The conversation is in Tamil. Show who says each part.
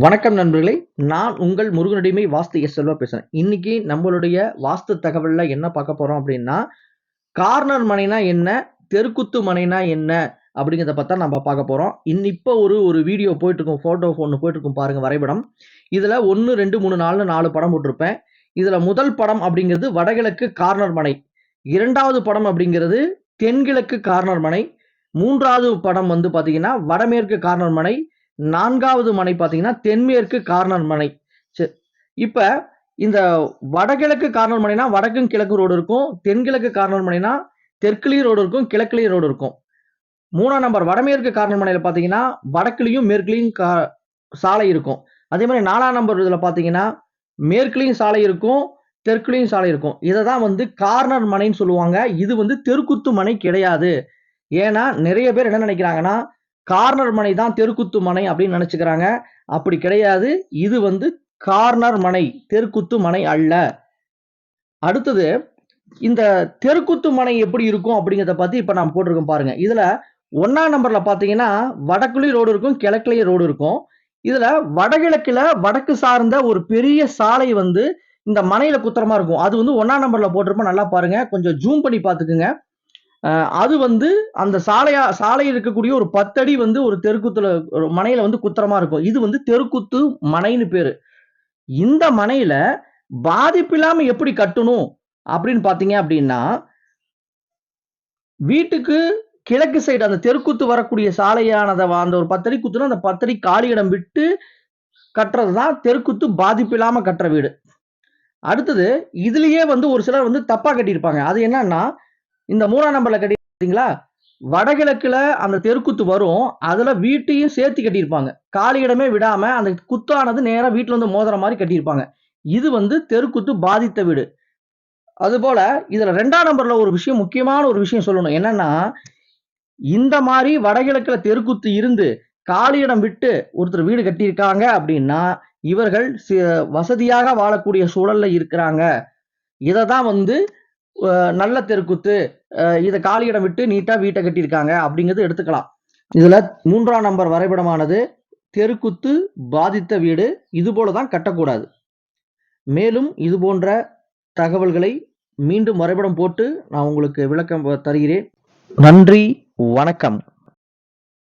Speaker 1: வணக்கம் நண்பர்களே நான் உங்கள் முருகனடிமை வாஸ்து எஸ் செல்வா பேசுறேன். இன்னைக்கு நம்மளுடைய வாஸ்து தகவலில் என்ன பார்க்க போறோம் அப்படின்னா கார்னர் மனைனா என்ன தெருக்குத்து மனைனா என்ன அப்படிங்கிறத பார்த்தா நம்ம பார்க்க போறோம். இன் இப்போ ஒரு ஒரு வீடியோ போயிட்டு ஃபோட்டோ போட்டோ ஒன்று போயிட்டு இருக்கும் பாருங்க வரைபடம். இதில் ஒன்று ரெண்டு மூணு நாலு நாலு படம் போட்டிருப்பேன். இதில் முதல் படம் அப்படிங்கிறது வடகிழக்கு கார்னர் மனை. இரண்டாவது படம் அப்படிங்கிறது தென்கிழக்கு கார்னர் மனை. மூன்றாவது படம் வந்து பார்த்தீங்கன்னா வடமேற்கு கார்னர் மனை. நான்காவது மனை பார்த்தீங்கன்னா தென்மேற்கு கார்னர் மனை. சரி இப்போ இந்த வடகிழக்கு கார்னர் மனைனா வடக்கும் கிழக்கு ரோடு இருக்கும் தென்கிழக்கு கார்னர் மனைனா தெற்குலேயும் ரோடு இருக்கும் கிழக்குலேயும் ரோடு இருக்கும். மூணாம் நம்பர் வடமேற்கு கார்னர் மனையில் பார்த்தீங்கன்னா வடக்குலேயும் மேற்குலேயும் கா சாலை இருக்கும். அதே மாதிரி நாலாம் நம்பர் இதில் பார்த்தீங்கன்னா மேற்குலேயும் சாலை இருக்கும் தெற்குலேயும் சாலை இருக்கும். இதை தான் வந்து கார்னர் மனைன்னு சொல்லுவாங்க. இது வந்து தெருக்குத்து மனை கிடையாது. ஏன்னா நிறைய பேர் என்ன நினைக்கிறாங்கன்னா கார்னர் மனை தான் தெருக்குத்து மனை அப்படின்னு நினச்சிக்கிறாங்க. அப்படி கிடையாது. இது வந்து கார்னர் மனை தெருக்குத்து மனை அல்ல. அடுத்தது இந்த தெருக்குத்து மனை எப்படி இருக்கும் அப்படிங்கிறத பற்றி இப்போ நான் போட்டிருக்கோம் பாருங்க. இதில் ஒன்றாம் நம்பரில் பார்த்தீங்கன்னா வடக்குலேயும் ரோடு இருக்கும் கிழக்குலேயும் ரோடு இருக்கும். இதில் வடகிழக்கில் வடக்கு சார்ந்த ஒரு பெரிய சாலை வந்து இந்த மனையில் குத்திரமா இருக்கும். அது வந்து ஒன்றாம் நம்பரில் போட்டிருப்போம். நல்லா பாருங்க. கொஞ்சம் ஜூம் பண்ணி பார்த்துக்குங்க. அது வந்து அந்த சாலையா சாலையில் இருக்கக்கூடிய ஒரு பத்தடி வந்து ஒரு தெருக்குத்துல ஒரு மனையில வந்து குத்திரமா இருக்கும். இது வந்து தெருக்குத்து மனைன்னு பேரு. இந்த மனையில பாதிப்பில்லாம எப்படி கட்டணும் அப்படின்னு பாத்தீங்க அப்படின்னா வீட்டுக்கு கிழக்கு சைடு அந்த தெருக்குத்து வரக்கூடிய சாலையானதை அந்த ஒரு பத்தடி குத்துனா அந்த பத்தடி காலியிடம் விட்டு கட்டுறது தான் தெருக்குத்து பாதிப்பு கட்டுற வீடு. அடுத்தது இதுலயே வந்து ஒரு சிலர் வந்து தப்பா கட்டியிருப்பாங்க. அது என்னன்னா இந்த மூணாம் நம்பர்ல கட்டிங்களா வடகிழக்குல அந்த தெருக்குத்து வரும். அதுல வீட்டையும் சேர்த்து கட்டியிருப்பாங்க. காலி இடமே விடாம அந்த குத்தானது நேராக வீட்டுல வந்து மோதுற மாதிரி கட்டியிருப்பாங்க. இது வந்து தெருக்குத்து பாதித்த வீடு. அதுபோல இதுல ரெண்டாம் நம்பர்ல ஒரு விஷயம் முக்கியமான ஒரு விஷயம் சொல்லணும். என்னன்னா இந்த மாதிரி வடகிழக்குல தெருக்குத்து இருந்து காலியிடம் விட்டு ஒருத்தர் வீடு கட்டியிருக்காங்க அப்படின்னா இவர்கள் வசதியாக வாழக்கூடிய சூழல்ல இருக்கிறாங்க. இதை தான் வந்து நல்ல தெருக்குத்து இதை காலி இடம் விட்டு நீட்டா வீட்டை கட்டியிருக்காங்க அப்படிங்கிறது எடுத்துக்கலாம். இதுல மூன்றாம் நம்பர் வரைபடமானது தெருக்குத்து பாதித்த வீடு இது போல தான் கட்டக்கூடாது. மேலும் இது போன்ற தகவல்களை மீண்டும் வரைபடம் போட்டு நான் உங்களுக்கு விளக்கம் தருகிறேன். நன்றி வணக்கம்.